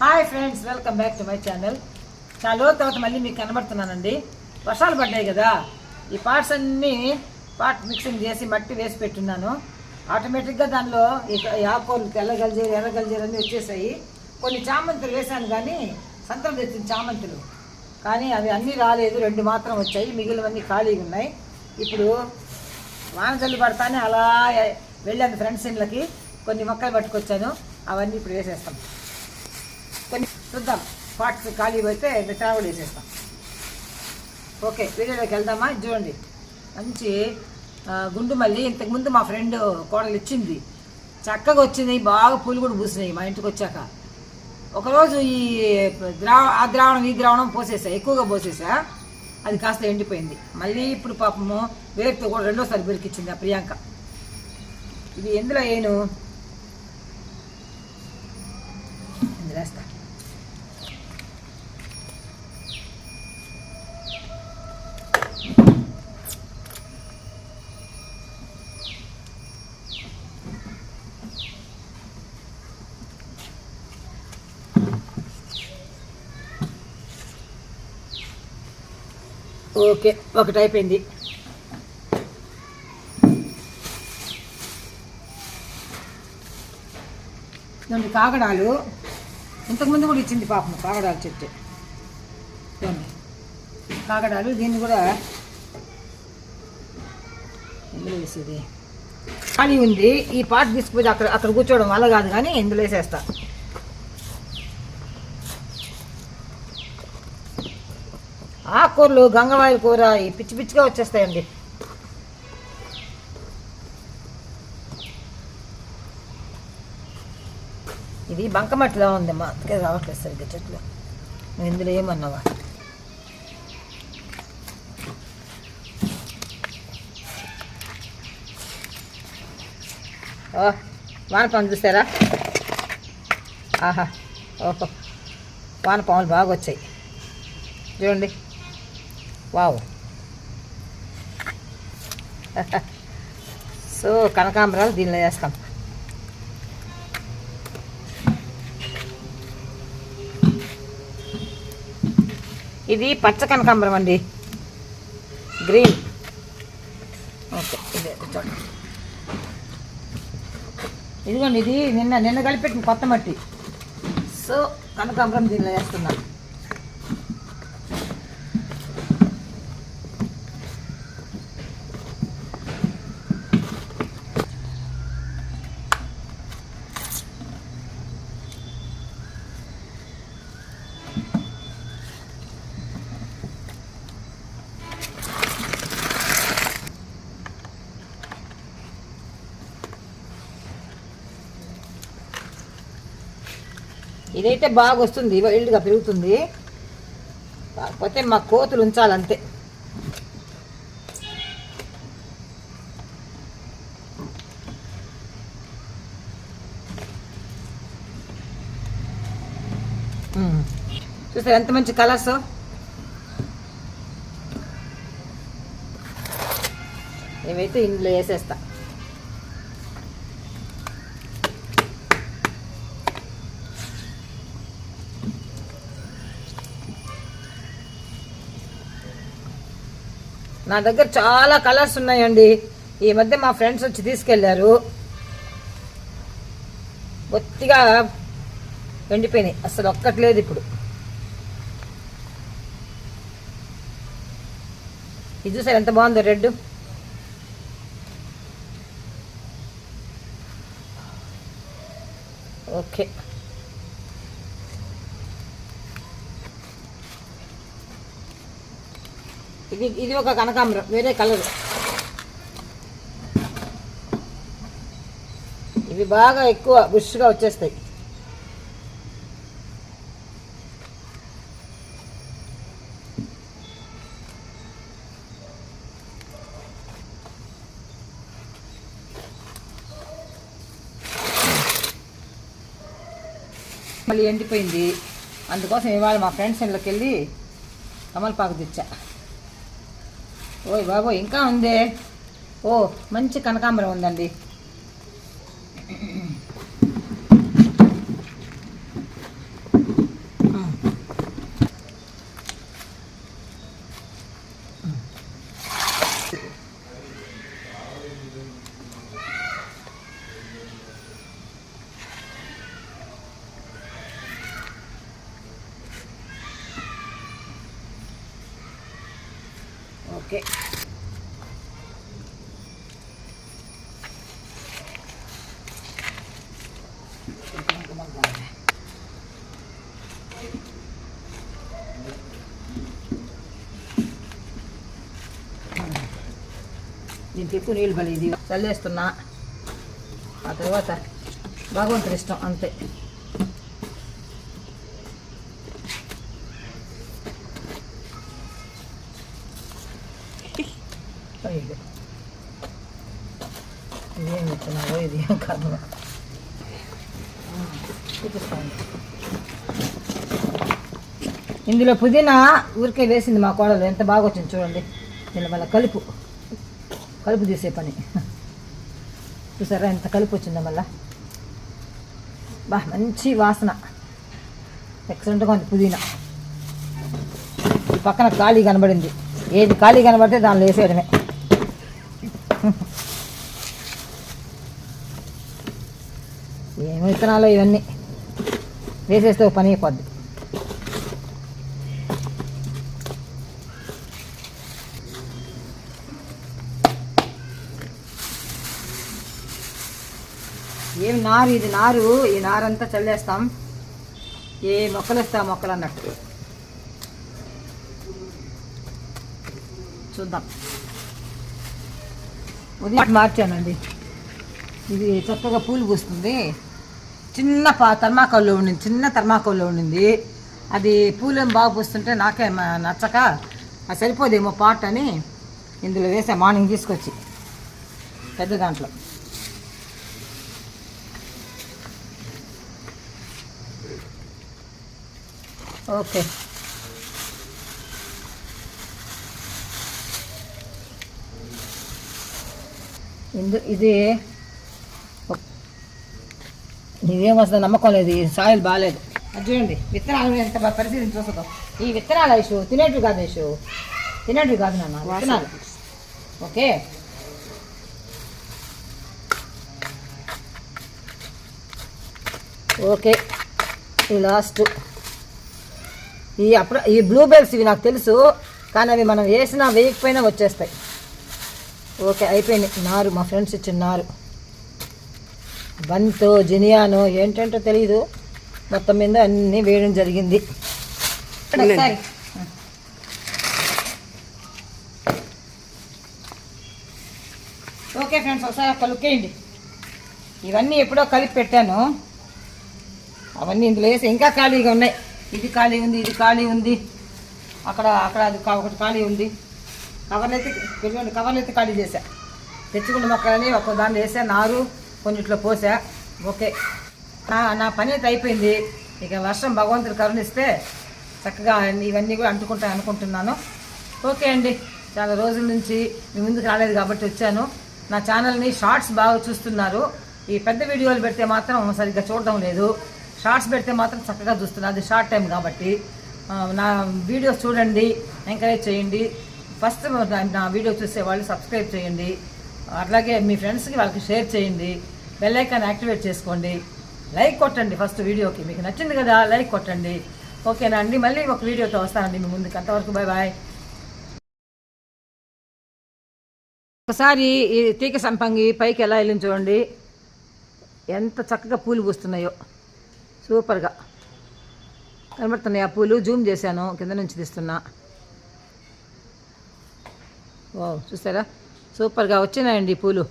Hi friends welcome back to my channel. చాలా రోజుల తర్వాత మళ్ళీ మీకు కనబడుతున్నానండి. వర్షాలు పడ్డాయి కదా. ఈ పార్ట్స్ అన్నీ పార్ట్ మిక్సింగ్ చేసి మట్టి వేసి పెట్టున్నాను. ఆటోమేటిక్గా దానిలో ఈ ఆకులు తెల్లగలిజీరు ఎర్రగలిజీరు ఎర్ర అన్నీ వచ్చేసాయి. కొన్ని చామంతులు వేశాను కానీ సంతరం తెచ్చిన చామంతులు. కానీ అవి అన్నీ రాలేదు రెండు మాత్రం వచ్చాయి. మిగిలినవన్నీ ఖాళీగా ఉన్నాయి. ఇప్పుడు వానజల్లు పడతానే అలా వెళ్ళాను ఫ్రెండ్స్ ఇండ్లకి. కొన్ని మొక్కలు పట్టుకొచ్చాను. అవన్నీ ఇప్పుడు వేసేస్తాం. చూద్దాం. పార్ట్స్ ఖాళీ అయితే మిగతా కూడా వేసేస్తాం ఓకే వీడియోలోకి వెళ్దామా? చూడండి. మంచి గుండు మళ్ళీ. ఇంతకుముందు మా ఫ్రెండ్ కోడలు ఇచ్చింది. చక్కగా వచ్చింది. బాగా పూలు కూడా పూసినాయి మా ఇంటికి వచ్చాక. ఒకరోజు ఈ ద్రావ ఆ ద్రావణం ఈ ద్రావణం పోసేసా. ఎక్కువగా పోసేసా. అది కాస్త ఎండిపోయింది. మళ్ళీ ఇప్పుడు పాపము వేరుతో కూడా రెండోసారి బెరికిచ్చింది ఆ ప్రియాంక. ఇది ఎందులో ఏను ఇందులో వేస్తా. ఓకే ఒకటి అయిపోయింది ఇదండి కాగడాలు. ఇంతకుముందు కూడా ఇచ్చింది పాపం కాగడాలు చెట్టు కాగడాలు దీన్ని కూడా ఇందులో వేసేది? ఖాళీ ఉంది. ఈ పాట తీసుకుపోయి అక్కడ అక్కడ కూర్చోవడం వల్ల కాదు కానీ ఇందులో వేసేస్తా. ఆకుకూరలు గంగవాయిల కూర ఈ పిచ్చి పిచ్చిగా వచ్చేస్తాయండి. ఇది బంకమట్టిలో ఉంది మా అందుకే రావట్లేదు సరిగ్గా చెట్లు. నువ్వు ఇందులో ఏమన్నావా? ఓ వానపాము చూసారా? ఆహా ఓహో వానపాములు బాగా వచ్చాయి. చూడండి. వావ్. సో కనకాంబరాలు దీనిలో వేస్తాం. ఇది పచ్చ కనకాంబరం అండి. గ్రీన్. ఓకే ఇదే చూడండి. ఇదిగోండి ఇది నిన్న నిన్న కలిపెట్టిన కొత్త మట్టి. సో కనకాంబరం దీనిలో వేస్తున్నాను ఇదైతే బాగా వస్తుంది వైల్డ్గా పెరుగుతుంది. కాకపోతే మా కోతులు ఉంచాలంతే. మ్మ్. చూసారు ఎంత మంచి కలర్స్? ఏవైతే ఇందులో వేసేస్తా. నా దగ్గర చాలా కలర్స్ ఉన్నాయండి. ఈ మధ్య మా ఫ్రెండ్స్ వచ్చి తీసుకెళ్ళారు. బొత్తిగా ఎండిపోయినాయి. అసలు ఒక్కట్లేదు ఇప్పుడు. ఇది చూసారు ఎంత బాగుందో? రెడ్ ఓకే ఇది ఇది ఒక కనకాంబరం వేరే కలర్. ఇవి బాగా ఎక్కువ బుష్గా వచ్చేస్తాయి. మళ్ళీ ఎండిపోయింది. అందుకోసం ఇవాళ మా ఫ్రెండ్స్ ఇళ్ళకి వెళ్ళి కమలపాకు తెచ్చా. ఓయ్ బాబు ఇంకా ఉందే. ఓ మంచి కనకాంబరం ఉందండి. ఓకే దీనికి ఎక్కువ నీళ్ళు బలి ఇది చల్లేస్తున్నా ఆ తర్వాత భగవంతుడి ఇష్టం అంతే ఇదేం చెప్తున్నారో ఇది ఏం కాదు చూపిస్తాను ఇందులో పుదీనా ఊరికే వేసింది మా కోడలు. ఎంత బాగా వచ్చింది చూడండి. దీని వల్ల కలుపు. కలుపు తీసే పని. చూసారా ఎంత కలుపు వచ్చిందో మళ్ళా. బా మంచి వాసన. ఎక్సలెంట్గా ఉంది పుదీనా. ఈ పక్కన ఖాళీ కనబడింది. ఏది ఖాళీ కనబడితే దానిలో వేసేయడమే ఏం విత్తనాలు ఇవన్నీ వేసేస్తే పని అయిపోద్ది. ఏం నారు? ఇది నారు. ఈ నారంతా చల్లేస్తాం. ఏ మొక్కలు వేస్తా మొక్కలు అన్నట్టు. చూద్దాం. ఉదయం మార్చానండి. ఇది చక్కగా పూలు పూస్తుంది. చిన్న పా థర్మాకోల్లో ఉండింది చిన్న థర్మాకోల్లో ఉండింది. అది పూలేం బాగా పూస్తుంటే నాకే నచ్చక అది సరిపోదేమో పాట్ అని ఇందులో వేసా మార్నింగ్ తీసుకొచ్చి పెద్ద దాంట్లో. ఓకే. ఇందు ఇది ఇదేం వస్తుందో నమ్మకం లేదు ఈ సాయిల్ బాగాలేదు అది చూడండి విత్తనాలు ఎంత పరిశీలించి చూస్తుందో ఈ విత్తనాలు ఐషు తినేటివి కాదు ఐషు తినేటివి కాదు నాన్న విత్తనాలు. ఓకే. ఓకే ఈ లాస్ట్ ఈ అప్పుడు ఈ బ్లూబెల్స్ ఇవి నాకు తెలుసు కానీ అవి మనం వేసినా వేయకపోయినా వచ్చేస్తాయి. ఓకే అయిపోయింది. నారు మా ఫ్రెండ్స్ ఇచ్చిన నారు. బంతో జినియానో ఏంటంటో తెలియదు మొత్తం మీద అన్నీ వేయడం జరిగింది. ఒకసారి. ఓకే ఫ్రెండ్స్ ఒకసారి కలుక్కేయండి ఇవన్నీ ఎప్పుడో కలిపి పెట్టాను. అవన్నీ ఇందులో వేసి ఇంకా ఖాళీగా ఉన్నాయి. ఇది ఖాళీ ఉంది ఇది ఖాళీ ఉంది. అక్కడ అక్కడ అది ఒకటి ఖాళీ ఉంది. కవర్లు అయితే కవర్లు అయితే ఖాళీ చేశా. తెచ్చుకున్న మొక్కలని ఒక దాన్ని వేసా నారు కొన్నిట్లో పోసా. ఓకే. నా నా పని అయితే అయిపోయింది. ఇక వర్షం భగవంతుడు కరుణిస్తే చక్కగా ఇవన్నీ కూడా అంటుకుంటా అనుకుంటున్నాను. ఓకే అండి. చాలా రోజుల నుంచి మీ ముందుకు రాలేదు కాబట్టి వచ్చాను. నా ఛానల్ని షార్ట్స్ బాగా చూస్తున్నారు. ఈ పెద్ద వీడియోలు పెడితే మాత్రం సరిగ్గా చూడడం లేదు. షార్ట్స్ పెడితే మాత్రం చక్కగా చూస్తున్నారు అది షార్ట్ టైం కాబట్టి. నా వీడియోస్ చూడండి ఎంకరేజ్ చేయండి. ఫస్ట్ నా వీడియో చూసే వాళ్ళు సబ్స్క్రైబ్ చేయండి. అట్లాగే మీ ఫ్రెండ్స్కి వాళ్ళకి షేర్ చేయండి. బెల్లైకాన్ యాక్టివేట్ చేసుకోండి. లైక్ కొట్టండి ఫస్ట్ వీడియోకి మీకు నచ్చింది కదా లైక్ కొట్టండి. ఓకేనా అండి మళ్ళీ ఒక వీడియోతో వస్తానండి మీ ముందుకు. అంతవరకు బాయ్ బాయ్ ఒకసారి ఈ తీగ సంపంగి పైకి ఎలా వెళ్ళింది చూడండి. ఎంత చక్కగా పూలు పూస్తున్నాయో. సూపర్గా కనబడుతున్నాయి ఆ పూలు. జూమ్ చేశాను. కింద నుంచి తీస్తున్నా. ఓ చూసారా సూపర్గా వచ్చినాయండి పూలు.